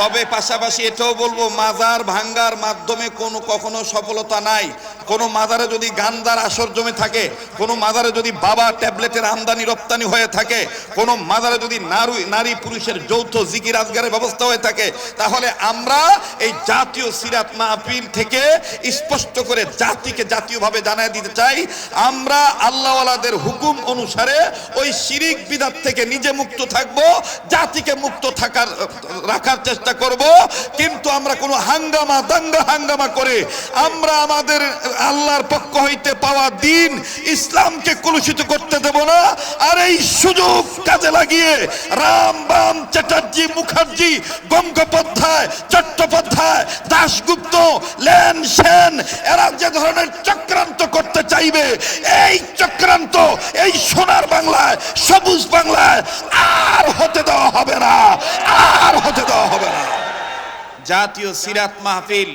তবে পাশাপাশি এটাও বলব মাজার ভাঙ্গার মাধ্যমে কোনো কখনো সফলতা নাই। কোনো মাজারে যদি গান্দার আসর জমে থাকে, কোনো মাজারে যদি বাবা ট্যাবলেটের আমদানি, রপ্তানি হয়ে থাকে, কোনো মাজারে যদি নারী নারী পুরুষের যৌথ জিকির আজগারের ব্যবস্থা হয়ে থাকে, তাহলে আমরা এই জাতীয় সিরাত মাহফিল থেকে স্পষ্ট করে জাতিকে জাতীয়ভাবে জানায় দিতে চাই। আমরা আল্লাহওয়ালাদের হুকুম অনুসারে ওই শিরিক বিদাত থেকে নিজে মুক্ত থাকব, জাতিকে মুক্ত থাকার, রাখার চেষ্টা করব। কিন্তু আমরা কোনো হাঙ্গামা, দাঙ্গা, হাঙ্গামা করে আমরা আমাদের আল্লাহর পক্ষ হইতে পাওয়া দিন ইসলামকে কলুষিত করতে দেব না। আর এই সুযোগ কাজে লাগিয়ে রাম বাম চ্যাটার্জি মুখার্জি গঙ্গোপাধ্যায়, চট্টোপাধ্যায়, দাশগুপ্ত, লেন সেন, এরা যে ধরনের চক্রান্ত করতে চাইবে, এই চক্রান্ত এই সোনার বাংলায়, সবুজ বাংলায় আর হতে দেওয়া হবে না আর হতে দেওয়া হবে না জাতীয় সিরাত মাহফিল।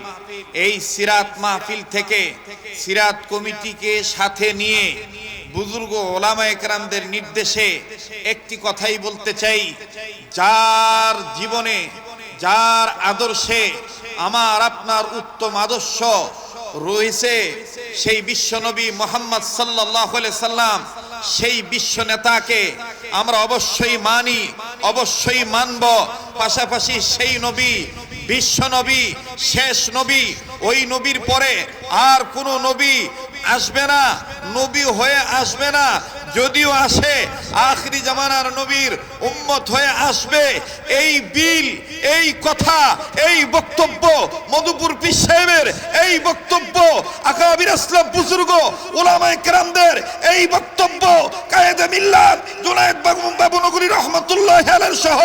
এই সিরাত মাহফিল থেকে সিরাত কমিটিকে সাথে নিয়ে বুজুর্গ ওলামা একরামদের নির্দেশে একটি কথাই বলতে চাই। যার জীবনে, যার আদর্শে আমার আপনার উত্তম আদর্শ রয়েছে, সেই বিশ্বনবী মোহাম্মদ সাল্লাহ সাল্লাম, সেই বিশ্ব নেতাকে আমরা অবশ্যই মানি, অবশ্যই মানব। পাশাপাশি সেই নবী বিশ্ব নবী, শেষ নবী, ওই নবীর পরে আর কোনো নবী আসবে না, নবী হয়ে আসবে না যদিও আসে, আখরি জামানার নবীর উম্মত হয়ে আসবে, এই বিল, এই কথা, এই বক্তব্য মধুপুর পীর সাহেবের, এই বক্তব্য আকাবির আসলাম বুজুর্গ ওলামায়ে কেরামদের, এই বক্তব্য কায়েদে মিল্লাত, জুনায়েদ বাবু বাবু নগরী রহমতুল্লাহ আলাইহি সহ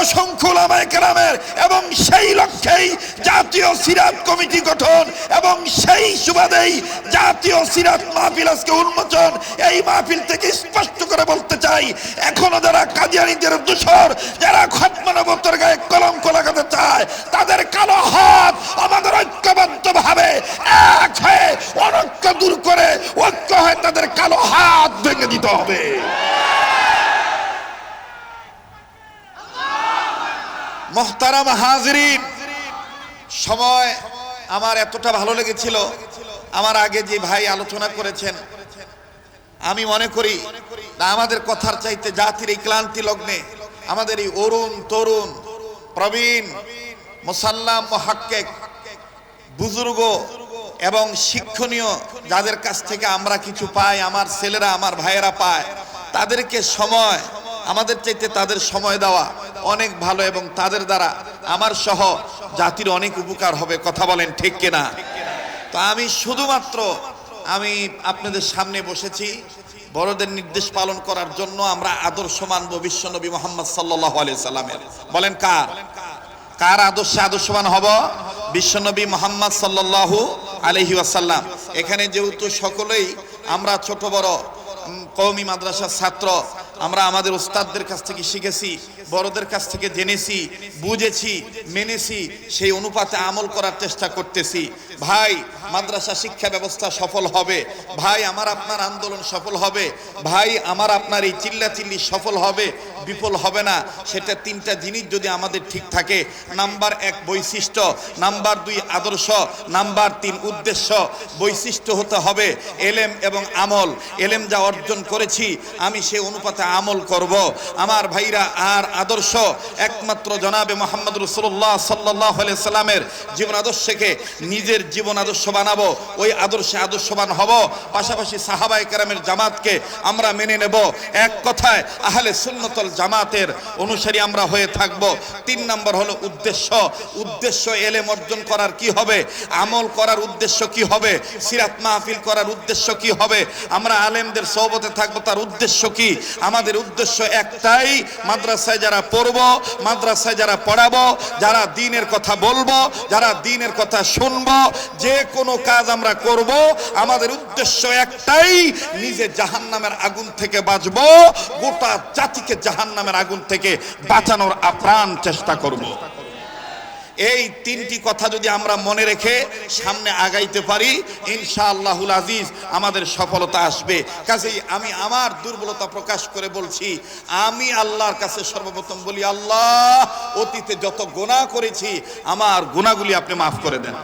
অসংখ্য ওলামায়ে কেরামের এবং সেই লক্ষ্যেই জাতীয় সিরাত কমিটি গঠন এবং সেই সুবাদেই জাতীয় সিরাত মাহফিল আজকে উন্মোচন। এই মাহফিল থেকে স্পষ্ট করে বলতে চাই, এখনও যারা কাদিয়ানীদের দূষর, যারা খতমানবতর গায়ে কলঙ্ক লাগাতে চায়, তাদের কালো হাত আমাদের ঐক্যবদ্ধ ভাবে এক হয়ে অনৈক্য দূর করে ঐক্য হয়ে তাদের কালো হাত ভেঙে দিতে হবে। মোহতারাম হাজরিন, সময় আমার এতটা ভালো লেগেছিল। আমার আগে যে ভাই আলোচনা করেছেন আমি মনে করি আমাদের কথার চাইতে জাতির এই ক্লান্তি লগ্নে আমাদের এই অরুণ, তরুণ, প্রবীণ, মোসাল্লাম, মহাক্কেক, বুজুর্গ এবং শিক্ষণীয় যাদের কাছ থেকে আমরা কিছু পাই, আমার ছেলেরা, আমার ভাইয়েরা পায়, তাদেরকে সময়, আমাদের চাইতে তাদের সময় দেওয়া অনেক ভালো এবং তাদের দ্বারা আমার সহ জাতির অনেক উপকার হবে, কথা বলেন ঠিক কিনা? তো আমি শুধুমাত্র আমি আপনাদের সামনে বসেছি। বড়দের নির্দেশ পালন করার জন্য আমরা আদর্শ মানব বিশ্ব নবী মোহাম্মদ সাল্লাহ সাল্লামের। বলেন কার? কার আদর্শে আদর্শবান হব? বিশ্বনবী মোহাম্মদ সাল্লাল্লাহু আলহি আসাল্লাম এখানে যেহেতু সকলেই আমরা ছোট বড় কৌমি মাদ্রাসার ছাত্র আমরা আমাদের উস্তাদদের কাছ থেকে শিখেছি, বড়দের কাছ থেকে জেনেছি, বুঝেছি, মেনেছি, সেই অনুপাতে আমল করার চেষ্টা করতেছি। ভাই, মাদ্রাসা শিক্ষা ব্যবস্থা সফল হবে। ভাই, আমার আপনার আন্দোলন সফল হবে। ভাই, আমার আপনার এই চিল্লা চিল্লি সফল হবে। বিফল হবে না। সেটা তিনটা জিনিস যদি আমাদের ঠিক থাকে। নাম্বার এক, বৈশিষ্ট্য। নাম্বার দুই, আদর্শ। নাম্বার তিন, উদ্দেশ্য। বৈশিষ্ট্য হতে হবে এলেম এবং আমল। এলেম যা অর্জন করেছি, আমি সে অনুপাতে আমল করব। আমার ভাইরা, আর আদর্শ একমাত্র জনাবে মোহাম্মদ রসুল্লাহ সাল্লাহ সাল্লামের জীবন আদর্শকে নিজের জীবন আদর্শ বানাবো। ওই আদর্শে আদর্শবান হব। পাশাপাশি সাহাবাই কেরামের জামাতকে আমরা মেনে নেব। এক কথায়, আহলে সুন্নতল জামাতের অনুসারী আমরা হয়ে থাকব। তিন নম্বর হলো উদ্দেশ্য। উদ্দেশ্য এলেম অর্জন করার কি হবে? আমল করার উদ্দেশ্য কি হবে? সিরাত মাহফিল করার উদ্দেশ্য কি হবে? আমরা আলেমদের সহবতে থাকব, তার উদ্দেশ্য কি? আমাদের উদ্দেশ্য একটাই, মাদ্রাসায় যারা পড়ব, মাদ্রাসায় যারা পড়াবো, যারা দিনের কথা বলব, যারা দিনের কথা শুনব, যে কোনো কাজ আমরা করব, আমাদের উদ্দেশ্য একটাই, নিজে জাহান নামের আগুন থেকে বাঁচব, গোটা জাতিকে জাহান নামের আগুন থেকে বাঁচানোর আপ্রাণ চেষ্টা করব। এই তিনটি কথা যদি আমরা মনে রেখে সামনে আগাইতে পারি, ইনশাআল্লাহুল আজিজ আমাদের সফলতা আসবে। কাজেই আমি আমার দুর্বলতা প্রকাশ করে বলছি, আমি আল্লাহর কাছে সর্বপ্রথম বলি, আল্লাহ, অতীতে যত গোনা করেছি, আমার গুণাগুলি আপনি মাফ করে দেন।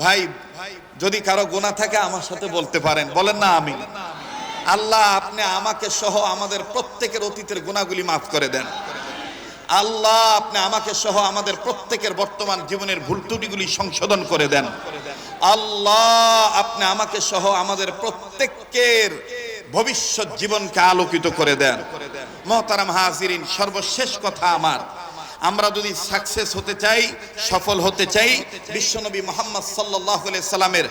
ভাই, যদি কারও গোনা থাকে, আমার সাথে বলতে পারেন। বলেন না আমি আল্লাহ আপনি আমাকে সহ আমাদের প্রত্যেকের অতীতের গুণাগুলি মাফ করে দেন। আল্লাহ, আপনি আমাকে সহ আমাদের প্রত্যেকের বর্তমান জীবনের ভুল ত্রুটিগুলি সংশোধন করে দেন। আল্লাহ, আপনি আমাকে সহ আমাদের প্রত্যেকের ভবিষ্যৎ জীবনকে আলোকিত করে দেন। মহতারাম হাজিরিন, সর্বশেষ কথা আমার। আমরা যদি সাকসেস হতে চাই, সফল হতে চাই, বিশ্বনবী মোহাম্মদ সাল্লাহ সাল্লামের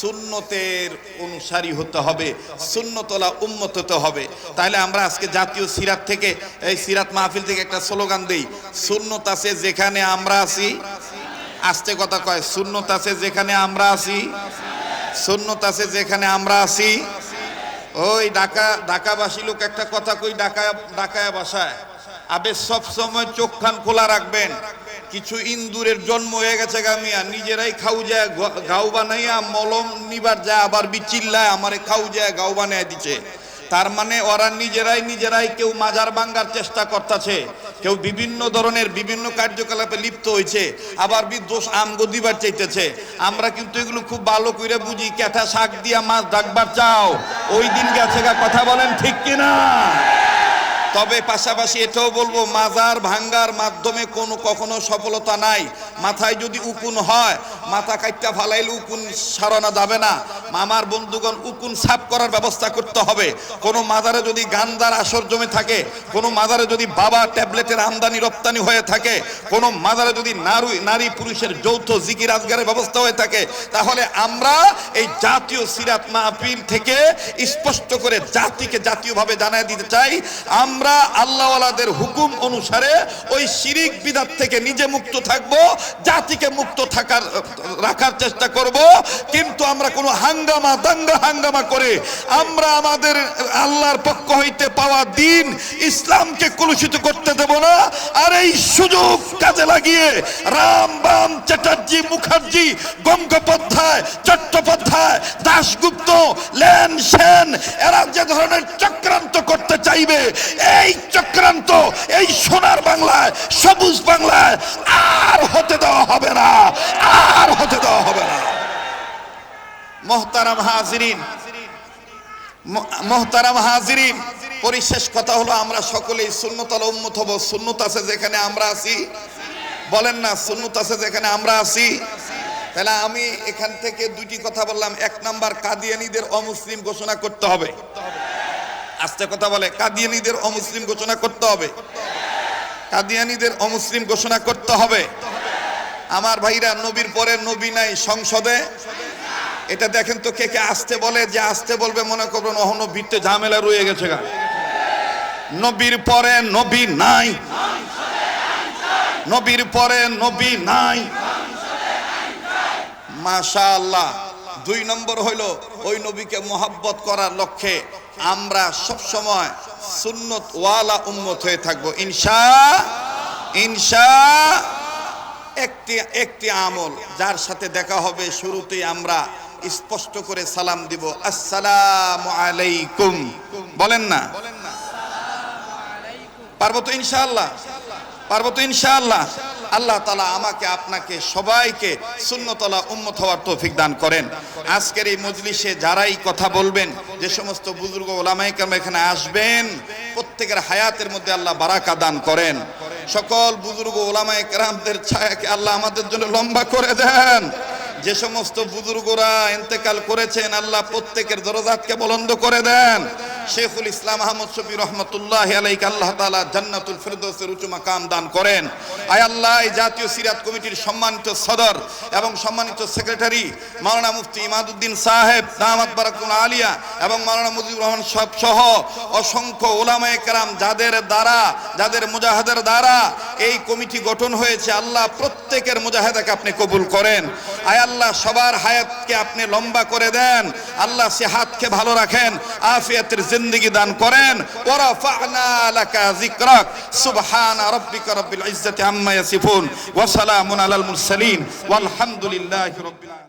সুন্নতের অনুসারী হতে হবে, সুন্নতলা উন্মত হতে হবে। তাহলে আমরা আজকে জাতীয় সিরাত থেকে, এই সিরাত মাহফিল থেকে একটা স্লোগান দিই, সুন্নত আছে যেখানে আমরা আছি। আস্তে কথা কয়, সুন্নত আছে যেখানে আমরা আছি। সুন্নত আছে যেখানে আমরা আছি। ওই ঢাকা, ঢাকাবাসী লোক একটা কথা কই ঢাকা ঢাকায় বাসায়। আবে সব সময় চোখ খান খোলা রাখবেন। কিছু ইন্দুরের জন্ম হয়ে গেছে গামিয়া নিজেরাই খাউ যায় গ- গাউ বানাইয়া মলম নিবার যায়, আবার বিচিল্লায় আমারে খাউ যায় গাও বানাই দিছে। তার মানে ওরা নিজেরাই নিজেরাই কেউ মাজার ভাঙ্গার চেষ্টা করতেছে। কেউ বিভিন্ন ধরনের বিভিন্ন কার্যকলাপে লিপ্ত হয়েছে আবার বিদ্বেষ আমগো দিবার চাইতেছে। আমরা কিন্তু এগুলো খুব ভালো করে বুঝি ক্যাথা শাক দিয়া মাছ ডাকবার চাও। ওই দিন গেছে কথা বলেন ঠিক কিনা? তবে পাশাপাশি এটাও বলব, মাজার ভাঙ্গার মাধ্যমে কোনো কখনো সফলতা নাই। মাথায় যদি উকুন হয় মাথা কাটটা ফালাইলে উকুন সারানো যাবে না। মামার বন্ধুগণ উকুন সাফ করার ব্যবস্থা করতে হবে। কোনো মাজারে যদি গান্দার আসর জমে থাকে, কোনো মাজারে যদি বাবা ট্যাবলেটের আমদানি রপ্তানি হয়ে থাকে, কোনো মাজারে যদি নারী নারী পুরুষের যৌথ জিকির আজগারের ব্যবস্থা হয়ে থাকে, তাহলে আমরা এই জাতীয় সিরাত মাহফিল থেকে স্পষ্ট করে জাতিকে জাতীয়ভাবে জানাই দিতে চাই। আমরা আল্লাহওয়ালাদের হুকুম অনুসারে ওই শিরিক বিদাত থেকে নিজে মুক্ত থাকব, জাতিকে মুক্ত থাকার রাখার চেষ্টা করব, কিন্তু আমরা কোনো হাঙ্গামা দাঙ্গা হাঙ্গামা করে আমরা আমাদের আল্লাহর পক্ষ হইতে পাওয়া দিন ইসলামকে কলুষিত করতে দেব না। আর এই সুযোগ কাজে লাগিয়ে রাম বাম চ্যাটার্জি মুখার্জি গঙ্গোপাধ্যায়, চট্টোপাধ্যায়, দাশগুপ্ত লেন সেন এরা যে ধরনের চক্রান্ত করতে চাইবে এই চক্রান্ত, এই সোনার বাংলায় সবুজ বাংলায় আর হতে দেওয়া হবে না, আর হতে দেওয়া হবে না। মোহতারাম হাজিরিন মোহতারাম হাজিরিন, পরিশেষ কথা হলো আমরা সকলেই শূন্যতল উন্মত হব। শূন্যত আছে যেখানে আমরা আছি। বলেন না শূন্যত আছে যেখানে আমরা আছি। তাহলে আমি এখান থেকে দুটি কথা বললাম। এক নাম্বার কাদিয়ানিদের অমুসলিম ঘোষণা করতে হবে। আস্তে কথা বলে, কাদিয়ানিদের অমুসলিম ঘোষণা করতে হবে। কাদিয়ানিদের অমুসলিম ঘোষণা করতে হবে। আমার ভাইরা, নবীর পরে নবী নাই, সংসদে। এটা দেখেন তো কে কে আসতে বলে, যে আসতে বলবে মনে করবেন, অহনো ভিত্তে ঝামেলা রয়ে গেছে গা। নবীর পরে নবী নাই। নবীর পরে নবী নাই। মাশাআল্লাহ। দুই নম্বর হইল, ওই নবীকে মোহাব্বত করার লক্ষ্যে আমরা সব সময় সুন্নত ওয়ালা উম্মত হয়ে থাকব। ইনশা ইনশা একটি একটি আমল যার সাথে দেখা হবে, শুরুতেই আমরা স্পষ্ট করে সালাম দিব। আসসালাম আলাইকুম। বলেন না? পারব তো ইনশাআল্লাহ? পারব তো ইনশাআল্লাহ। আল্লাহ তালা আমাকে, আপনাকে, সবাইকে শূন্যতলা উম্মত হওয়ার তৌফিক দান করেন। আজকের এই মজলিসে যারাই কথা বলবেন, যে সমস্ত বুজুর্গ ওলামাই কেরাম এখানে আসবেন, প্রত্যেকের হায়াতের মধ্যে আল্লাহ বারাকা দান করেন। সকল বুজুর্গ ওলামাই কেরামদের ছায়াকে আল্লাহ আমাদের জন্য লম্বা করে দেন। যে সমস্ত বুজুর্গরা ইন্তেকাল করেছেন, আল্লাহ প্রত্যেকের দরজাতকে বলন্দ করে দেন। শেখুল ইসলাম আহমদ শফি রহমতুল্লাহ আলাইক আল্লাহ তাআলা জান্নাতুল ফেরদৌসের উঁচু মাকাম দান করেন। আয় আল্লাহ, এই জাতীয় সিরাত কমিটির সম্মানিত সদর এবং সম্মানিত সেক্রেটারি মাওলানা মুফতি ইমাদুদ্দিন সাহেব, দামাত বারাকুল আলিয়া এবং মাওলানা মুজিবুর রহমান সব সহ অসংখ্য ওলামায় কেরাম যাদের দ্বারা, যাদের মুজাহাদের দ্বারা এই কমিটি গঠন হয়েছে, আল্লাহ প্রত্যেকের মুজাহাদাকে আপনি কবুল করেন। আয় আল্লাহ, সবার হায়াতকে আপনি লম্বা করে দেন। আল্লাহ সে হাতকে ভালো রাখেন। আফিয়াতের জিন্দেগি দান করেন ওয়ারাফা'না লাকা যিকরাক সুবহানা রাব্বিকা রাব্বিল ইজ্জাতি আম্মা ইয়াসিফুন ওয়া সালামুন আলাল মুরসালিন ওয়ালহামদুলিল্লাহি রাব্বিল আলামিন